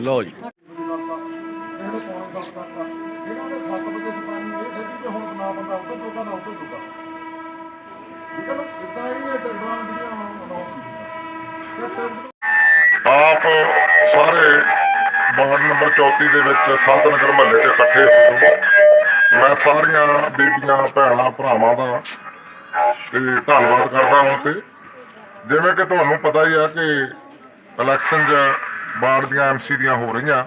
ਲਓ ਜੀ। ਆਪ ਸਾਰੇ ਵਾਰਡ ਨੰਬਰ 34 ਦੇ ਵਿੱਚ ਸੰਤ ਨਗਰ ਮਹੱਲੇ 'ਚ ਇਕੱਠੇ ਹੋ ਮੈਂ ਸਾਰੀਆਂ ਬੀਬੀਆਂ, ਭੈਣਾਂ, ਭਰਾਵਾਂ ਦਾ ਤੇ ਧੰਨਵਾਦ ਕਰਦਾ ਹਾਂ ਤੇ ਜਿਵੇਂ ਕਿ ਤੁਹਾਨੂੰ ਪਤਾ ਹੀ ਆ ਕਿ ਇਲੈਕਸ਼ਨ 'ਚ ਵਾਰਡ ਦੀਆਂ ਐਮਸੀ ਦੀਆਂ ਹੋ ਰਹੀਆਂ,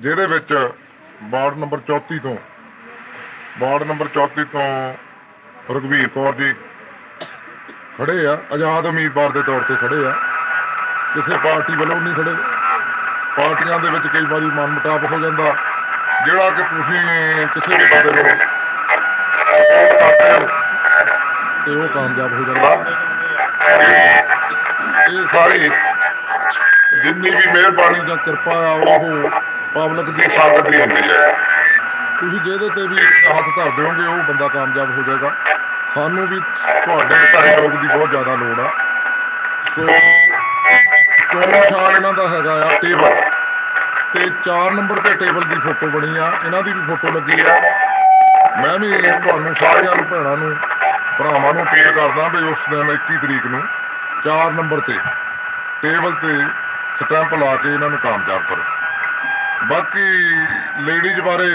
ਜਿਹਦੇ ਵਿੱਚ ਵਾਰਡ ਨੰਬਰ 34 ਤੋਂ, ਵਾਰਡ ਨੰਬਰ 34 ਤੋਂ ਰਘਵੀਰ ਕੌਰ ਜੀ ਖੜੇ ਆ, ਆਜ਼ਾਦ ਉਮੀਦਵਾਰ ਦੇ ਤੌਰ ਤੇ ਖੜੇ ਆ। ਕਿਸੇ ਪਾਰਟੀ ਵੱਲੋਂ ਨਹੀਂ ਖੜੇ। ਪਾਰਟੀਆਂ ਦੇ ਵਿੱਚ ਕਈ ਵਾਰੀ ਮਨ ਮੁਟਾਵ ਹੋ ਜਾਂਦਾ, ਜਿਹੜਾ ਕਿ ਤੁਸੀਂ ਕਿਸੇ ਵੀ ਬੰਦੇ ਨੂੰ support ਤੇ ਉਹ ਕਾਮਯਾਬ ਹੋ ਜਾਂਦਾ। ਇਹ ਸਾਰੇ ਜਿੰਨੀ ਵੀ ਮਿਹਰਬਾਨੀ ਜਾਂ ਕਿਰਪਾ ਆ ਉਹ ਪਬਲਿਕ ਦੀ ਸੰਗਤ ਦੀ ਹੁੰਦੀ ਹੈ। ਤੁਸੀਂ ਜਿਹਦੇ ਤੇ ਵੀ ਹੱਥ ਧਰ ਦਿਓਗੇ ਉਹ ਬੰਦਾ ਕਾਮਯਾਬ ਹੋ ਜਾਏਗਾ। ਸਾਨੂੰ ਵੀ ਤੁਹਾਡੇ ਸਹਿਯੋਗ ਦੀ ਬਹੁਤ ਜ਼ਿਆਦਾ ਲੋੜ ਆ। ਸੋ ਚੋਣ ਨਿਸ਼ਾਨ ਇਹਨਾਂ ਦਾ ਹੈਗਾ ਆ ਟੇਬਲ। ਤੇ 4 ਨੰਬਰ ਤੇ ਟੇਬਲ ਦੀ ਫੋਟੋ ਬਣੀ ਆ ਇਹਨਾਂ ਦੀ ਵੀ ਫੋਟੋ ਲੱਗੀ ਆ। ਮੈਂ ਵੀ ਤੁਹਾਨੂੰ ਸਾਰਿਆਂ ਨੂੰ ਭੈਣਾਂ ਨੂੰ ਭਰਾਵਾਂ ਨੂੰ ਅਪੀਲ ਕਰਦਾ ਵੀ ਉਸ ਦਿਨ 21 ਤਰੀਕ ਨੂੰ 4 ਨੰਬਰ ਤੇ ਟੇਬਲ ਤੇ ਸਟੈਂਪ ਲਾ ਕੇ ਇਹਨਾਂ ਨੂੰ ਕਾਮਯਾਬ ਕਰੋ। ਬਾਕੀ ਲੇਡੀਜ਼ ਬਾਰੇ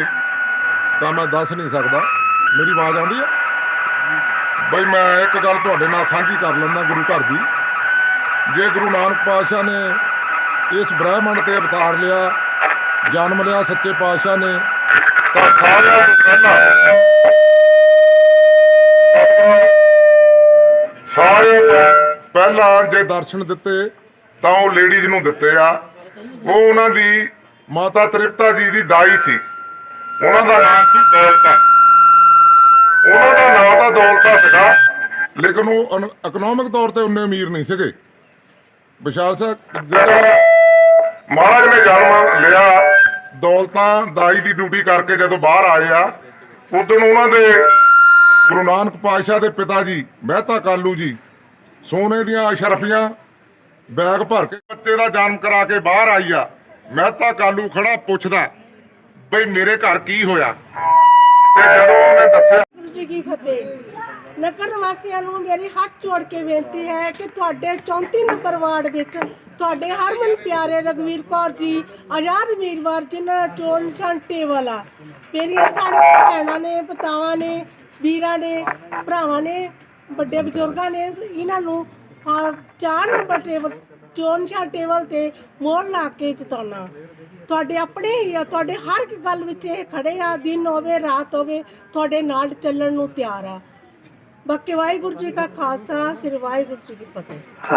ਤਾਂ ਮੈਂ ਦੱਸ ਨਹੀਂ ਸਕਦਾ। ਮੇਰੀ ਆਵਾਜ਼ ਆਉਂਦੀ ਹੈ? ਬਈ ਮੈਂ ਇੱਕ ਗੱਲ ਤੁਹਾਡੇ ਨਾਲ ਸਾਂਝੀ ਕਰ ਲੈਂਦਾ ਗੁਰੂ ਘਰ ਦੀ। ਜੇ ਗੁਰੂ ਨਾਨਕ ਪਾਤਸ਼ਾਹ ਨੇ ਇਸ ਬ੍ਰਹਿਮੰਡ ਤੇ ਅਵਤਾਰ ਲਿਆ, ਜਨਮ ਲਿਆ ਸੱਚੇ ਪਾਤਸ਼ਾਹ ਨੇ, ਤਾਂ ਸਾਰਿਆਂ ਤੋਂ ਪਹਿਲਾਂ ਸਾਰਿਆਂ ਪਹਿਲਾਂ ਜੇ ਦਰਸ਼ਨ ਦਿੱਤੇ ਤਾਂ ਉਹ ਲੇਡੀਜ਼ ਨੂੰ ਦਿੱਤੇ ਆ। ਉਹ ਉਹਨਾਂ ਦੀ ਮਾਤਾ ਤ੍ਰਿਪਤਾ ਜੀ ਦੀ ਦਾਈ ਸੀ। ਉਹਨਾਂ ਦਾ ਨਾਮ ਸੀ ਦੌਲਤਾ। ਉਹਨਾਂ ਦਾ ਨਾਮ ਤਾਂ ਦੌਲਤਾ ਸੀਗਾ। ਲੇਕਿਨ ਉਹ ਇਕਨੋਮਿਕ ਤੌਰ ਤੇ ਉਨੇ ਅਮੀਰ ਨਹੀਂ ਸੀਗੇ। ਵਿਸ਼ਾਲ ਸਾਹਿਬ ਜਦੋਂ ਮਹਾਰਾਜ ਨੇ ਜਨਮ ਲਿਆ, ਦੌਲਤਾਂ ਦਾਈ ਦੀ ਡਿਊਟੀ ਕਰਕੇ ਜਦੋਂ ਬਾਹਰ ਆਏ ਆ, ਉਦੋਂ ਉਹਨਾਂ ਦੇ ਗੁਰੂ ਨਾਨਕ ਪਾਤਸ਼ਾਹ ਦੇ ਪਿਤਾ ਜੀ, ਮਹਿਤਾ ਕਾਲੂ ਜੀ, ਸੋਨੇ ਦੀਆਂ ਅਸ਼ਰਫੀਆਂ ਬੈਗ ਭਰ ਕੇ ਬੱਚੇ ਦਾ ਜਨਮ ਕਰਾ ਕੇ ਬਾਹਰ ਆਈ ਆ। ਮਹਿਤਾ ਕਾਲੂ ਖੜਾ ਪੁੱਛਦਾ ਬਈ ਮੇਰੇ ਘਰ ਕੀ ਹੋਇਆ? ਤੇ ਜਦੋਂ ਉਹਨੇ ਦੱਸਿਆ ਵਾਹਿਗੁਰੂ ਜੀ ਕੀ ਫਤਿਹ। ਨਗਰ ਵਾਸੀਆਂ ਨੂੰ ਮੇਰੀ ਹੱਥ ਜੋੜ ਕੇ ਬੇਨਤੀ ਹੈ ਕਿ ਤੁਹਾਡੇ 34 ਨੰਬਰ ਵਾਰਡ ਵਿੱਚ ਤੁਹਾਡੇ ਹਰਮਨ ਪਿਆਰੇ ਰਗਵੀਰ ਕੌਰ ਜੀ, ਆਜ਼ਾਦ ਵੀਰਵਾਰ ਜਿਨ੍ਹਾਂ ਦਾ ਚੋਣ ਨਿਸ਼ਾਨ ਟੇਬਲ ਆ। ਮੇਰੀਆਂ ਸਾਰੀਆਂ ਭੈਣਾਂ ਨੇ, ਪਤਾਵਾਂ ਨੇ, ਵੀਰਾਂ ਨੇ, ਭਰਾਵਾਂ ਨੇ, ਵੱਡੇ ਬਜ਼ੁਰਗਾਂ ਨੇ, ਇਹਨਾਂ ਨੂੰ ਆਹ ਚਾਰ ਨੰਬਰ ਟੇਬਲ, ਚੋਣ ਨਿਸ਼ਾਨ ਟੇਬਲ ਤੇ ਮੋਹਰ ਲਾ ਕੇ ਜਿਤਾਉਣਾ ਤੁਹਾਡੇ ਆਪਣੇ ਹੀ ਆ, ਤੁਹਾਡੇ ਹਰ ਇੱਕ ਗੱਲ ਵਿੱਚ ਇਹ ਖੜੇ ਆ, ਦਿਨ ਹੋਵੇ, ਰਾਤ ਹੋਵੇ, ਤੁਹਾਡੇ ਨਾਲ ਚੱਲਣ ਨੂੰ ਤਿਆਰ ਆ। ਬਾਕੀ ਵਾਹਿਗੁਰੂ ਜੀ ਕਾ ਖਾਲਸਾ, ਸ੍ਰੀ ਵਾਹਿਗੁਰੂ ਜੀ ਕੀ ਫਤਿਹ।